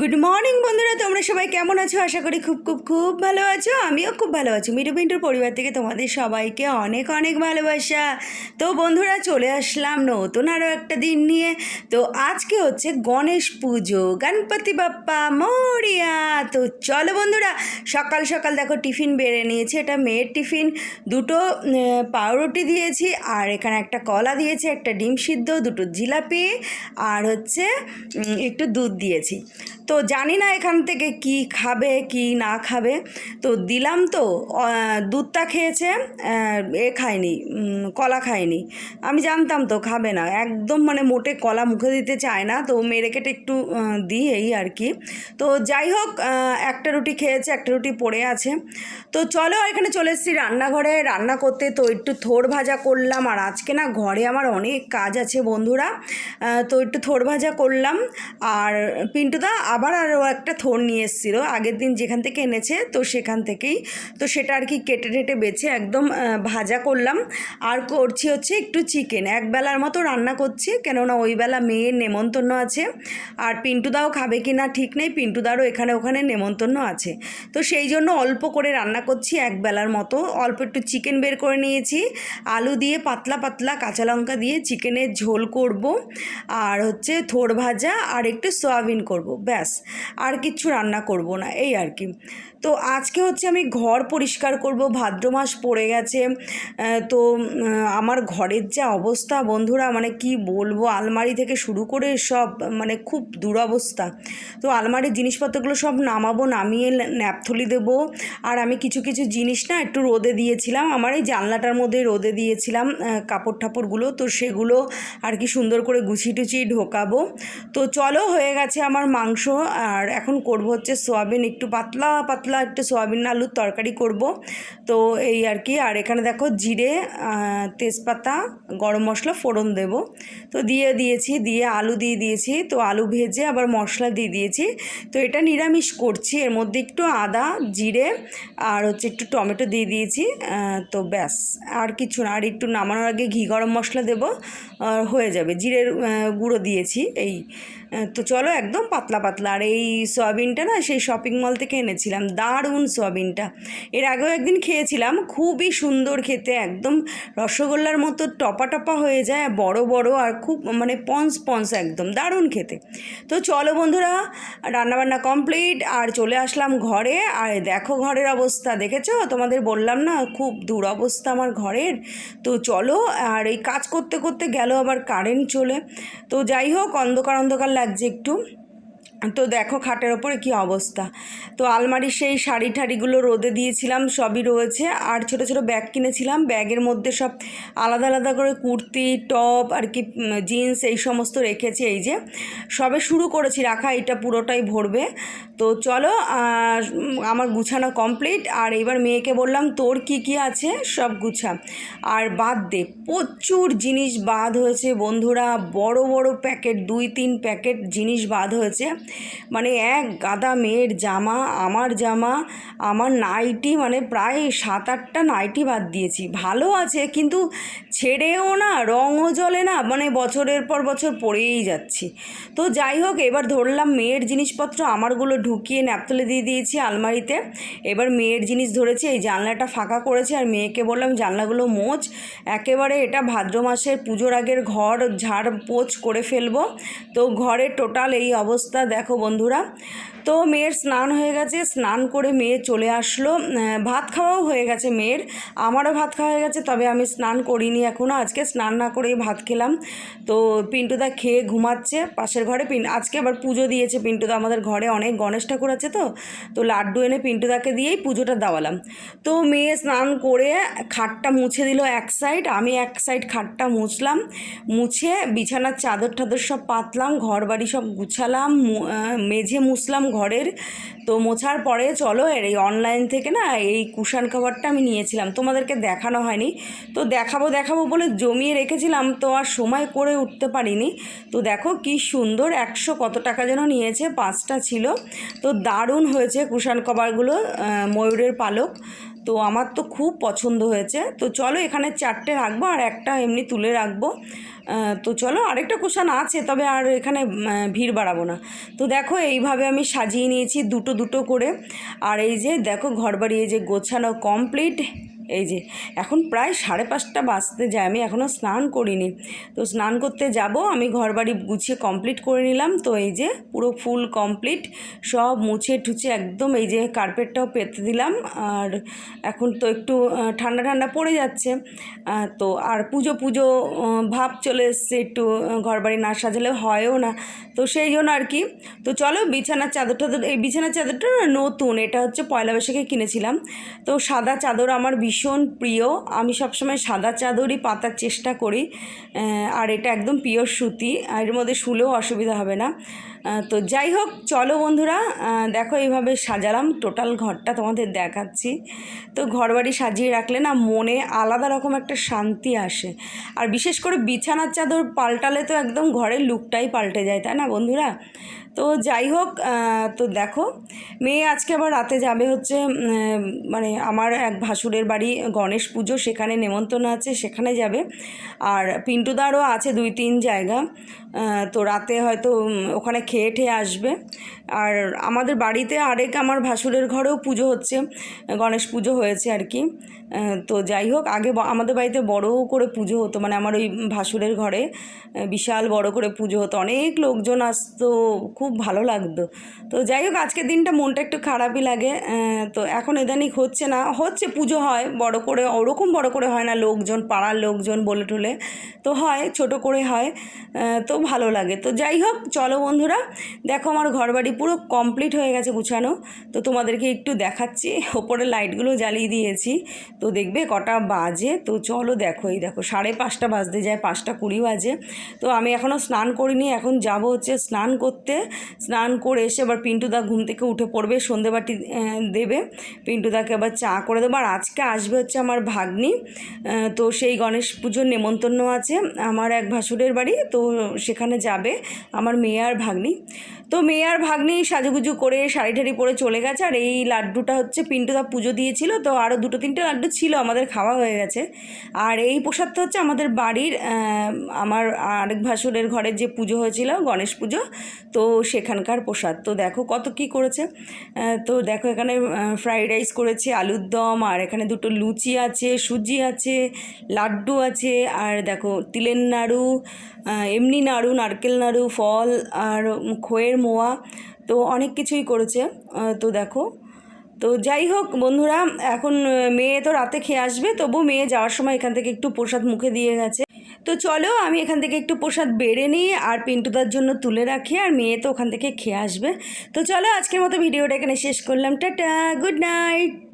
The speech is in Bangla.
গুড মর্নিং বন্ধুরা, তোমরা সবাই কেমন আছো? আশা করি খুব খুব খুব ভালো আছো, আমিও খুব ভালো আছি। মিটু পিন্টুর পরিবার থেকে তোমাদের সবাইকে অনেক অনেক ভালোবাসা। তো বন্ধুরা, চলে আসলাম নতুন আরও একটা দিন নিয়ে। তো আজকে হচ্ছে গণেশ পুজো, গণপতি বাপ্পা, মরিয়া। তো চলো বন্ধুরা, সকাল সকাল দেখো টিফিন বেড়ে নিয়েছি, এটা মেয়ের টিফিন। দুটো পাউরুটি দিয়েছি, আর এখানে একটা কলা দিয়েছি, একটা ডিম সিদ্ধ, দুটো জিলাপি, আর হচ্ছে একটু দুধ দিয়েছি। তো জানি না এখান থেকে কি খাবে, কি না খাবে। তো দিলাম তো দুধটা খেয়েছে এ খায়নি কলা খায়নি। আমি জানতাম তো খাবে না। একদম মানে মোটে কলা মুখে দিতে চায় না, তো মেরে কেটে একটু দিই এই আর কি। তো যাই হোক একটা রুটি খেয়েছে, একটা রুটি পড়ে আছে। তো চলো এখানে চলে এসেছি রান্নাঘরে। রান্না করতে তো একটু থোড় ভাজা করলাম, আর আজকে না ঘরে আমার অনেক কাজ আছে বন্ধুরা। তো একটু থোড় ভাজা করলাম, আর পিন্টুদা আবার আরও একটা থোড় নিয়ে এসেছিল, আগের দিন যেখান থেকে এনেছে, তো সেখান থেকেই। তো সেটা আর কি কেটে টেটে বেছে একদম ভাজা করলাম। আর করছি হচ্ছে একটু চিকেন এক বেলার মতো রান্না করছি, কেননা ওই বেলা মেয়ের নেমন্তন্ন আছে। আর পিন্টুদাও খাবে কি না ঠিক নেই পিন্টুদারও এখানে ওখানে নেমন্তন্ন আছে। তো সেই জন্য অল্প করে রান্না করছি এক বেলার মতো। অল্প একটু চিকেন বের করে নিয়েছি। আলু দিয়ে পাতলা পাতলা কাঁচা লঙ্কা দিয়ে চিকেনের ঝোল করব। আর হচ্ছে থোড় ভাজা, আর একটু সয়াবিন করব। ব্যাস। আর কিচ্ছু রান্না করব না, এই আর কি। তো আজকে হচ্ছে আমি ঘর পরিষ্কার করব, ভাদ্র মাস পড়ে গেছে তো আমার ঘরের যা অবস্থা বন্ধুরা মানে কি বলব, আলমারি থেকে শুরু করে সব মানে খুব দুরবস্থা। তো আলমারির জিনিসপত্রগুলো সব নামাবো, নামিয়ে ন্যাপথলি দেবো, আর আমি কিছু কিছু জিনিস না একটু রোদে দিয়েছিলাম, আমার এই জানলাটার মধ্যে রোদে দিয়েছিলাম কাপড় ঠাপড়গুলো তো সেগুলো আর কি সুন্দর করে গুছিয়ে টুচিয়ে ঢোকাবো। তো চলো হয়ে গেছে আমার মাংস আর এখন করব হচ্ছে সোয়াবিন, একটু পাতলা পাতলা একটু সোয়াবিন আলুর তরকারি করব। তো এই আর কি, আর এখানে দেখো জিরে তেজপাতা, গরম মশলা, ফোড়ন দেব। তো দিয়ে দিয়েছি, দিয়ে আলু দিয়ে দিয়েছি, তো আলু ভেজে আবার মশলা দিয়ে দিয়েছি। তো এটা নিরামিষ করছি, এর মধ্যে একটু আদা, জিরে আর হচ্ছে একটু টমেটো দিয়ে দিয়েছি তো ব্যাস, আর কিছু না। আর একটু নামানোর আগে ঘি গরম মশলা দেবো হয়ে যাবে। জিরের গুঁড়ো দিয়েছি, এই তো চলো একদম পাতলা পাতলা। আর এই সয়াবিনটা না, সেই শপিং মল থেকে এনেছিলাম, দারুণ সয়াবিনটা। এর আগেও একদিন খেয়েছিলাম, খুবই সুন্দর খেতে, একদম রসগোল্লার মতো টপা টপা হয়ে যায়, বড় বড় আর খুব মানে পঞ্চ পঞ্চ একদম, দারুণ খেতে। তো চলো বন্ধুরা, রান্নাবান্না কমপ্লিট আর চলে আসলাম ঘরে। আর দেখো ঘরের অবস্থা, দেখেছ? তোমাদের বললাম না, খুব দুরবস্থা আমার ঘরের। তো চলো, আর এই কাজ করতে করতে গেল আবার কারেন্ট চলে। তো যাই হোক, অন্ধকার অন্ধকার লাগছে একটু তো দেখো খাটের ওপরে কি অবস্থা। তো আলমারির সেই শাড়ি ঠাড়িগুলো রোদে দিয়েছিলাম, সবই রয়েছে। আর ছোট ছোট ব্যাগ কিনেছিলাম। ব্যাগের মধ্যে সব আলাদা আলাদা করে কুর্তি, টপ, আর কি জিন্স এই সমস্ত রেখেছি এই যে। সবে শুরু করেছি, রাখা এটা পুরোটাই ভরবে। তো চলো আমার গুছানো কমপ্লিট। আর এবার মেয়েকে বললাম, তোর কি কি আছে? সব গুছা। আর বাদ দে, প্রচুর জিনিস বাদ হয়েছে বন্ধুরা। বড় বড় প্যাকেট, দুই তিন প্যাকেট জিনিস বাদ হয়েছে। মানে এক গাদা মেয়ের জামা, আমার জামা, আমার নাইটি মানে প্রায় সাত আটটা নাইটি বাদ দিয়েছি। ভালো আছে, কিন্তু ছেড়েও না, রঙও জ্বলে না মানে বছরের পর বছর পরেই যাচ্ছি। তো যাই হোক, এবার ধরলাম মেয়ের জিনিসপত্র, আমারগুলো ঢুকিয়ে ন্যাপতলে দিয়ে দিয়েছি আলমারিতে। এবার মেয়ের জিনিস ধরেছি, এই জানলাটা ফাঁকা করেছি আর মেয়েকে বললাম, জানলাগুলো মোচ, একেবারে এটা ভাদ্র মাসের পুজোর আগের ঘর ঝাড় পোছ করে ফেলব। তো ঘরের টোটাল এই অবস্থা, দেখো বন্ধুরা। তো মেয়ের স্নান হয়ে গেছে, স্নান করে মেয়ে চলে আসলো। ভাত খাওয়াও হয়ে গেছে মেয়ের, আমারও ভাত খাওয়া হয়ে গেছে, তবে আমি স্নান করিনি এখনও আজকে স্নান না করেই ভাত খেলাম। তো পিন্টুদা খেয়ে ঘুমাচ্ছে, পাশের ঘরে পিন, আজকে আবার পুজো দিয়েছে পিন্টুদা, আমাদের ঘরে অনেক গণেশ ঠাকুর আছে তো তো লাড্ডু এনে পিন্টুদাকে দিয়েই পুজোটা দেওয়ালাম। তো মেয়ে স্নান করে খাটটা মুছে দিল এক সাইড, আমি এক সাইড খাটটা মুছলাম, মুছে বিছানার চাদর টাদর সব পাতলাম ঘর বাড়ি সব গুছালাম মেঝে মুছলাম ঘরের। তো মোছার পরে চলো এর এই অনলাইন থেকে না এই কুশান কভারটা আমি নিয়েছিলাম। তোমাদেরকে দেখানো হয়নি। তো দেখাবো দেখাবো বলে জমিয়ে রেখেছিলাম। তো আর সময় করে উঠতে পারিনি। তো দেখো কি সুন্দর একশো কত টাকা যেন নিয়েছে, পাঁচটা ছিল। তো দারুণ হয়েছে কুশান কভারগুলো ময়ূরের পালক। তো আমার তো খুব পছন্দ হয়েছে। তো চলো এখানে চারটে রাখব আর একটা এমনি তুলে রাখব। তো চলো আরেকটা কোশান আছে, তবে আর এখানে ভিড় বাড়াবো না। তো দেখো এইভাবে আমি সাজিয়ে নিয়েছি দুটো দুটো করে। আর এই যে দেখো ঘরবাড়ি এই যে গোছানো কমপ্লিট এই যে এখন প্রায় সাড়ে পাঁচটা বাজতে যায় আমি এখনও স্নান করিনি। তো স্নান করতে যাব আমি ঘরবাড়ি গুছিয়ে কমপ্লিট করে নিলাম। তো এই যে পুরো ফুল কমপ্লিট সব মুছে ঠুছে একদম এই যে কার্পেটটাও পেতে দিলাম। আর এখন তো একটু ঠান্ডা ঠান্ডা পড়ে যাচ্ছে। তো আর পুজো পুজো ভাব চলে এসছে একটু আহ, ঘরবাড়ি না সাজালে হয়ও না। তো সেই জন্য আর কি। তো চলো বিছানার চাদর টাদর এই বিছানার চাদরটা নতুন এটা হচ্ছে পয়লা বৈশাখে কিনেছিলাম। তো সাদা চাদর আমার ভীষণ প্রিয়। আমি সবসময় সাদা চাদরই পাতার চেষ্টা করি আর এটা একদম পিওর সুতি এর মধ্যে শুলেও অসুবিধা হবে না। তো যাই হোক, চলো বন্ধুরা দেখো এইভাবে সাজালাম টোটাল ঘরটা তোমাদের দেখাচ্ছি। তো ঘরবাড়ি সাজিয়ে রাখলে না মনে আলাদা রকম একটা শান্তি আসে। আর বিশেষ করে বিছানার চাদর পাল্টালে তো একদম ঘরের লুকটাই পাল্টে যায়, তাই না বন্ধুরা? তো যাই হোক তো দেখো, মেয়ে আজকে আবার রাতে যাবে হচ্ছে মানে আমার এক ভাসুরের বাড়ি, গণেশ পুজো, সেখানে নেমন্তন্ন আছে, সেখানে যাবে। আর পিন্টুদারও আছে দুই তিন জায়গা তো রাতে হয়তো ওখানে খেয়ে ঠেয়ে আসবে। আর আমাদের বাড়িতে আরেক আমার ভাসুরের ঘরেও পুজো হচ্ছে, গণেশ পুজো হয়েছে আর কি। তো যাই হোক, আগে আমাদের বাড়িতে বড় করে পুজো হতো মানে আমার ওই ভাসুরের ঘরে বিশাল বড় করে পুজো হতো। অনেক লোকজন আসতো, খুব ভালো লাগতো। তো যাই হোক, আজকের দিনটা মনটা একটু খারাপই লাগে তো এখন ইদানিং হচ্ছে না, হচ্ছে পুজো হয়, বড় করে, ওরকম বড় করে হয় না লোকজন, পাড়ার লোকজন বলে টলে তো হয়, ছোট করে হয় তো ভালো লাগে। তো যাই হোক, চলো বন্ধুরা দেখো আমার ঘরবাড়ি পুরো কমপ্লিট হয়ে গেছে গুছানো। তো তোমাদেরকে একটু দেখাচ্ছি। ওপরে লাইটগুলো জ্বালিয়ে দিয়েছি। তো দেখবে কটা বাজে। তো চলো দেখো, এই দেখো, সাড়ে পাঁচটা বাজতে যায়, পাঁচটা কুড়ি বাজে। তো আমি এখনও স্নান করিনি, এখন যাব হচ্ছে স্নান করতে। স্নান করে এসে আবার পিন্টুদা ঘুম থেকে উঠে পড়বে সন্ধেবাটি দেবে। পিন্টুদাকে আবার চা করে দেবো। আর আজকে আসবে হচ্ছে আমার ভাগ্নি। তো সেই গণেশ পুজোর নেমন্তন্ন আছে। আমার এক ভাসুরের বাড়ি, তো সেখানে যাবে। আমার মেয়ে আর ভাগ্নি। 嗯。তো মেয়ে আর ভাগ্নি সাজুগুজু করে শাড়ি ঠাড়ি পরে চলে গেছে, আর এই লাড্ডুটা হচ্ছে পিন্টুদা পুজো দিয়েছিল, তো আরও দুটো তিনটে লাড্ডু ছিল, আমাদের খাওয়া হয়ে গেছে। আর এই প্রসাদটা হচ্ছে আমাদের বাড়ির আমার আরেক ভাসুরের ঘরের যে পুজো হয়েছিল, গণেশ পুজো, তো সেখানকার প্রসাদ। তো দেখো কত কি করেছে তো দেখো এখানে ফ্রাইড রাইস করেছে, আলুর দম, আর এখানে দুটো লুচি আছে, সুজি আছে, লাড্ডু আছে, আর দেখো তিলের নাড়ু এমনি নাড়ু, নারকেল নাড়ু, ফল, আর খোয়ের মোয়া, তো অনেক কিছুই করেছে। তো দেখো। তো যাই হোক বন্ধুরা, এখন মেয়ে তো রাতে খেয়ে আসবে, তবু মেয়ে যাওয়ার সময় এখান থেকে একটু প্রসাদ মুখে দিয়ে গেছে। তো চলো, আমি এখান থেকে একটু প্রসাদ বেড়ে নিই আর পিন্টুদার জন্য তুলে রাখি আর মেয়ে তো ওখান থেকে খেয়ে আসবে। তো চলো, আজকের মতো ভিডিওটা এখানে শেষ করলাম। টাটা, গুড নাইট।